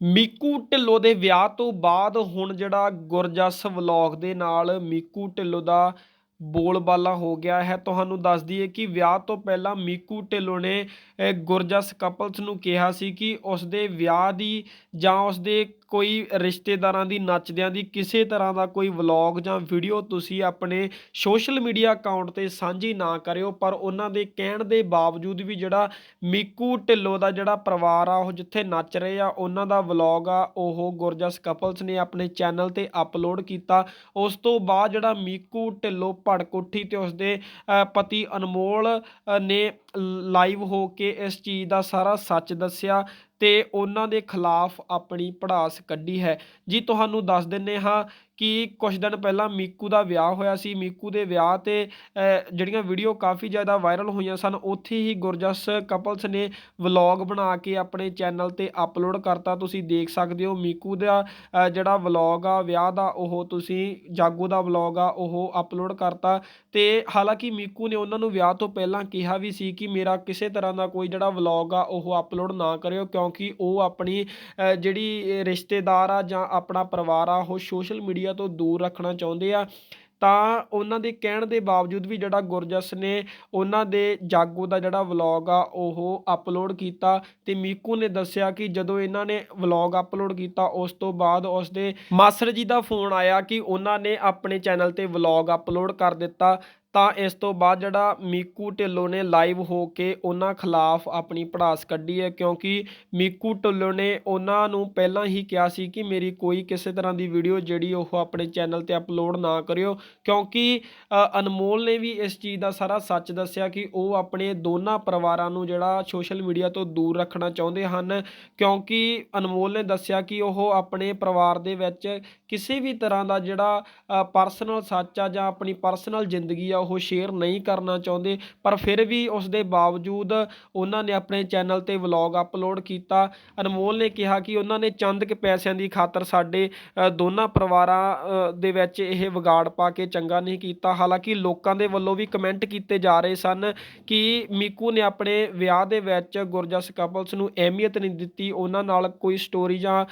ਮੀਕੂ ਢਿੱਲੋਂ ਦੇ ਵਿਆਹ ਤੋਂ ਬਾਅਦ ਹੁਣ ਜਿਹੜਾ ਗੁਰਜਸ ਵਲੌਗ ਦੇ ਨਾਲ ਮੀਕੂ ਢਿੱਲੋਂ ਦਾ ਬੋਲਬਾਲਾ ਹੋ ਗਿਆ ਹੈ। ਤੁਹਾਨੂੰ ਦੱਸ ਦਈਏ ਕਿ ਵਿਆਹ ਤੋਂ ਪਹਿਲਾਂ ਮੀਕੂ ਢਿੱਲੋਂ ਨੇ ਗੁਰਜਸ ਕਪਲਸ ਨੂੰ ਕਿਹਾ ਸੀ ਕਿ ਉਸ ਦੇ ਵਿਆਹ ਦੀ ਜਾਂ ਉਸ ਦੇ ਕੋਈ ਰਿਸ਼ਤੇਦਾਰਾਂ ਦੀ ਨੱਚਦਿਆਂ ਦੀ ਕਿਸੇ ਤਰ੍ਹਾਂ ਦਾ ਕੋਈ ਵਲੌਗ ਜਾਂ ਵੀਡੀਓ ਤੁਸੀਂ ਆਪਣੇ ਸੋਸ਼ਲ ਮੀਡੀਆ ਅਕਾਊਂਟ ਤੇ ਸਾਂਝੀ ਨਾ ਕਰਿਓ ਪਰ ਉਹਨਾਂ ਦੇ ਕਹਿਣ ਦੇ ਬਾਵਜੂਦ ਵੀ ਜਿਹੜਾ ਮੀਕੂ ਢਿੱਲੋਂ ਦਾ ਜਿਹੜਾ ਪਰਿਵਾਰ ਆ ਉਹ ਜਿੱਥੇ ਨੱਚ ਰਹੇ ਆ ਉਹਨਾਂ ਦਾ ਵਲੌਗ ਆ ਉਹ ਗੁਰਜਸ ਕਪਲਸ ਨੇ ਆਪਣੇ ਚੈਨਲ ਤੇ ਅਪਲੋਡ ਕੀਤਾ। ਉਸ ਤੋਂ ਬਾਅਦ ਜਿਹੜਾ ਮੀਕੂ ਢਿੱਲੋਂ ਭੜਕੋਠੀ ਉੱਠੀ ਤੇ ਉਸਦੇ ਪਤੀ ਅਨਮੋਲ ਅ, ਨੇ ਲਾਈਵ ਹੋ ਕੇ ਇਸ ਚੀਜ਼ ਦਾ ਸਾਰਾ ਸੱਚ ਦੱਸਿਆ। ਤੇ ਉਹਨਾਂ ਦੇ ਖਿਲਾਫ ਆਪਣੀ ਪੜਾਸ ਕੱਢੀ ਹੈ। ਜੀ ਤੁਹਾਨੂੰ ਦੱਸ ਦਿੰਨੇ ਹਾਂ ਕਿ ਕੁਝ ਦਿਨ ਪਹਿਲਾਂ ਮੀਕੂ ਦਾ ਵਿਆਹ ਹੋਇਆ ਸੀ। ਮੀਕੂ ਦੇ ਵਿਆਹ ਤੇ ਜਿਹੜੀਆਂ ਵੀਡੀਓ ਕਾਫੀ ਜ਼ਿਆਦਾ ਵਾਇਰਲ ਹੋਈਆਂ ਸਨ, ਉੱਥੇ ਹੀ ਗੁਰਜਸ ਕਪਲਸ ਨੇ ਵਲੌਗ ਬਣਾ ਕੇ ਆਪਣੇ ਚੈਨਲ ਤੇ ਅਪਲੋਡ ਕਰਤਾ। ਤੁਸੀਂ ਦੇਖ ਸਕਦੇ ਹੋ ਮੀਕੂ ਦਾ ਜਿਹੜਾ ਵਲੌਗ ਆ, ਵਿਆਹ ਦਾ, ਉਹ ਤੁਸੀਂ ਜਾਗੋ ਦਾ ਵਲੌਗ ਆ, ਉਹ ਅਪਲੋਡ ਕਰਤਾ। ਤੇ ਹਾਲਾਂਕਿ ਮੀਕੂ ਨੇ ਉਹਨਾਂ ਨੂੰ ਵਿਆਹ ਤੋਂ ਪਹਿਲਾਂ ਕਿਹਾ ਵੀ ਸੀ ਕਿ ਮੇਰਾ ਕਿਸੇ ਤਰ੍ਹਾਂ ਦਾ ਕੋਈ ਜਿਹੜਾ ਵਲੌਗ ਆ, ਉਹ ਅਪਲੋਡ ਨਾ ਕਰਿਓ, ਕਿਉਂਕਿ ਉਹ ਆਪਣੀ ਜਿਹੜੀ ਰਿਸ਼ਤੇਦਾਰ ਆ ਜਾਂ ਆਪਣਾ ਪਰਿਵਾਰ ਆ, ਉਹ ਸੋਸ਼ਲ ਮੀਡੀਆ ਤੋਂ ਦੂਰ ਰੱਖਣਾ ਚਾਹੁੰਦੇ ਆ, ਤਾਂ ਉਹਨਾਂ ਦੇ ਕਹਿਣ ਦੇ ਬਾਵਜੂਦ ਵੀ ਜਿਹੜਾ ਗੁਰਜਸ ਨੇ ਉਹਨਾਂ ਦੇ ਜਾਗੋ ਦਾ ਜਿਹੜਾ ਵਲੌਗ ਆ, ਉਹ ਅਪਲੋਡ ਕੀਤਾ ਤੇ ਮੀਕੂ ਨੇ ਦੱਸਿਆ ਕਿ ਜਦੋਂ ਇਹਨਾਂ ਨੇ ਵਲੌਗ ਅਪਲੋਡ ਕੀਤਾ, ਉਸ ਤੋਂ ਬਾਅਦ ਉਸ ਦੇ ਮਾਸਟਰ ਜੀ ਦਾ ਫੋਨ ਆਇਆ ਕਿ ਉਹਨਾਂ ਨੇ ਆਪਣੇ ਚੈਨਲ ਤੇ ਵਲੌਗ ਅਪਲੋਡ ਕਰ ਦਿੱਤਾ ਤਾਂ ਇਸ ਤੋਂ ਬਾਅਦ ਜਿਹੜਾ ਮੀਕੂ ਢਿੱਲੋਂ ਨੇ ਲਾਈਵ ਹੋ ਕੇ ਉਹਨਾਂ ਖਿਲਾਫ ਆਪਣੀ ਪੜਾਸ ਕੱਢੀ ਹੈ, ਕਿਉਂਕਿ ਮੀਕੂ ਢਿੱਲੋਂ ਨੇ ਉਹਨਾਂ ਨੂੰ ਪਹਿਲਾਂ ਹੀ ਕਿਹਾ ਸੀ ਕਿ ਮੇਰੀ ਕੋਈ ਕਿਸੇ ਤਰ੍ਹਾਂ ਦੀ ਵੀਡੀਓ ਜਿਹੜੀ ਉਹ ਆਪਣੇ ਚੈਨਲ ਤੇ ਅਪਲੋਡ ਨਾ ਕਰਿਓ, ਕਿਉਂਕਿ ਅਨਮੋਲ ਨੇ ਵੀ ਇਸ ਚੀਜ਼ ਦਾ ਸਾਰਾ ਸੱਚ ਦੱਸਿਆ ਕਿ ਉਹ ਆਪਣੇ ਦੋਨਾਂ ਪਰਿਵਾਰਾਂ ਨੂੰ ਜਿਹੜਾ ਸੋਸ਼ਲ ਮੀਡੀਆ ਤੋਂ ਦੂਰ ਰੱਖਣਾ ਚਾਹੁੰਦੇ ਹਨ, ਕਿਉਂਕਿ ਅਨਮੋਲ ਨੇ ਦੱਸਿਆ ਕਿ ਉਹ ਆਪਣੇ ਪਰਿਵਾਰ ਦੇ ਵਿੱਚ ਕਿਸੇ ਵੀ ਤਰ੍ਹਾਂ ਦਾ ਜਿਹੜਾ ਪਰਸਨਲ ਸੱਚ ਆ ਜਾਂ ਆਪਣੀ ਪਰਸਨਲ ਜ਼ਿੰਦਗੀ ਆ ਉਹ ਸ਼ੇਅਰ ਨਹੀਂ ਕਰਨਾ ਚਾਹੁੰਦੇ, ਪਰ ਫਿਰ ਵੀ ਉਸ ਦੇ ਬਾਵਜੂਦ ਉਹਨਾਂ ਨੇ ਆਪਣੇ ਚੈਨਲ ਤੇ ਵਲੌਗ ਅਪਲੋਡ ਕੀਤਾ। ਅਨਮੋਲ ਨੇ ਕਿਹਾ ਕਿ ਉਹਨਾਂ ਨੇ ਚੰਦ ਕੁ ਪੈਸਿਆਂ ਦੀ ਖਾਤਰ ਸਾਡੇ ਦੋਨਾਂ ਪਰਿਵਾਰਾਂ ਦੇ ਵਿੱਚ ਇਹ ਵਿਗਾੜ ਪਾ ਕੇ ਚੰਗਾ ਨਹੀਂ ਕੀਤਾ। ਹਾਲਾਂਕਿ ਲੋਕਾਂ ਦੇ ਵੱਲੋਂ ਵੀ ਕਮੈਂਟ ਕੀਤੇ ਜਾ ਰਹੇ ਸਨ ਕਿ ਮੀਕੂ ਨੇ ਆਪਣੇ ਵਿਆਹ ਦੇ ਵਿੱਚ ਗੁਰਜਸ ਕਪਲਸ ਨੂੰ ਅਹਿਮੀਅਤ ਨਹੀਂ ਦਿੱਤੀ। ਉਹਨਾਂ ਨਾਲ ਕੋਈ ਸਟੋਰੀ ਜਾਂ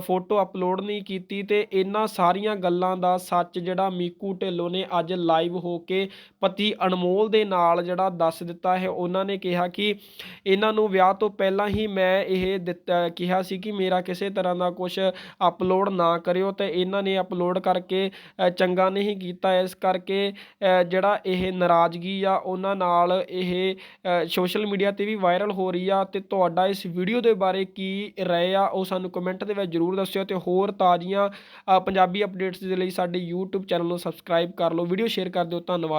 ਫੋਟੋ ਅਪਲੋਡ ਨਹੀਂ ਕੀਤੀ ਤੇ ਇਹਨਾਂ ਸਾਰੀਆਂ ਗੱਲਾਂ ਦਾ ਸੱਚ ਜਿਹੜਾ ਮੀਕੂ ਢਿੱਲੋਂ ਨੇ ਅੱਜ ਲਾਈਵ ਹੋ ਕੇ ਪਤੀ ਅਨਮੋਲ ਦੇ ਨਾਲ ਜਿਹੜਾ ਦੱਸ ਦਿੱਤਾ ਹੈ, ਉਹਨਾਂ ਨੇ ਕਿਹਾ ਕਿ ਇਹਨਾਂ ਨੂੰ ਵਿਆਹ ਤੋਂ ਪਹਿਲਾਂ ਹੀ ਮੈਂ ਇਹ ਦਿੱਤਾ, ਕਿਹਾ ਸੀ ਕਿ ਮੇਰਾ ਕਿਸੇ ਤਰ੍ਹਾਂ ਦਾ ਕੁਝ ਅਪਲੋਡ ਨਾ ਕਰਿਓ ਤੇ ਇਹਨਾਂ ਨੇ ਅਪਲੋਡ ਕਰਕੇ ਚੰਗਾ ਨਹੀਂ ਕੀਤਾ। ਇਸ ਕਰਕੇ ਜਿਹੜਾ ਇਹ ਨਾਰਾਜ਼ਗੀ ਆ, ਉਹਨਾਂ ਨਾਲ ਇਹ ਸੋਸ਼ਲ ਮੀਡੀਆ ਤੇ ਵੀ ਵਾਇਰਲ ਹੋ ਰਹੀ ਆ ਤੇ ਤੁਹਾਡਾ ਇਸ ਵੀਡੀਓ ਦੇ ਬਾਰੇ ਕੀ ਰਾਏ ਆ, ਉਹ ਸਾਨੂੰ ਕਮੈਂਟ ਦੇ ਵਿੱਚ ਜਰੂਰ ਦੱਸਿਓ ਤੇ ਹੋਰ ਤਾਜ਼ੀਆਂ ਪੰਜਾਬੀ ਅਪਡੇਟਸ ਦੇ ਲਈ ਸਾਡੇ YouTube ਚੈਨਲ ਨੂੰ ਸਬਸਕ੍ਰਾਈਬ ਕਰ ਲਓ। ਵੀਡੀਓ ਸ਼ੇਅਰ ਕਰ ਦਿਓ। ਧੰਨਵਾਦ।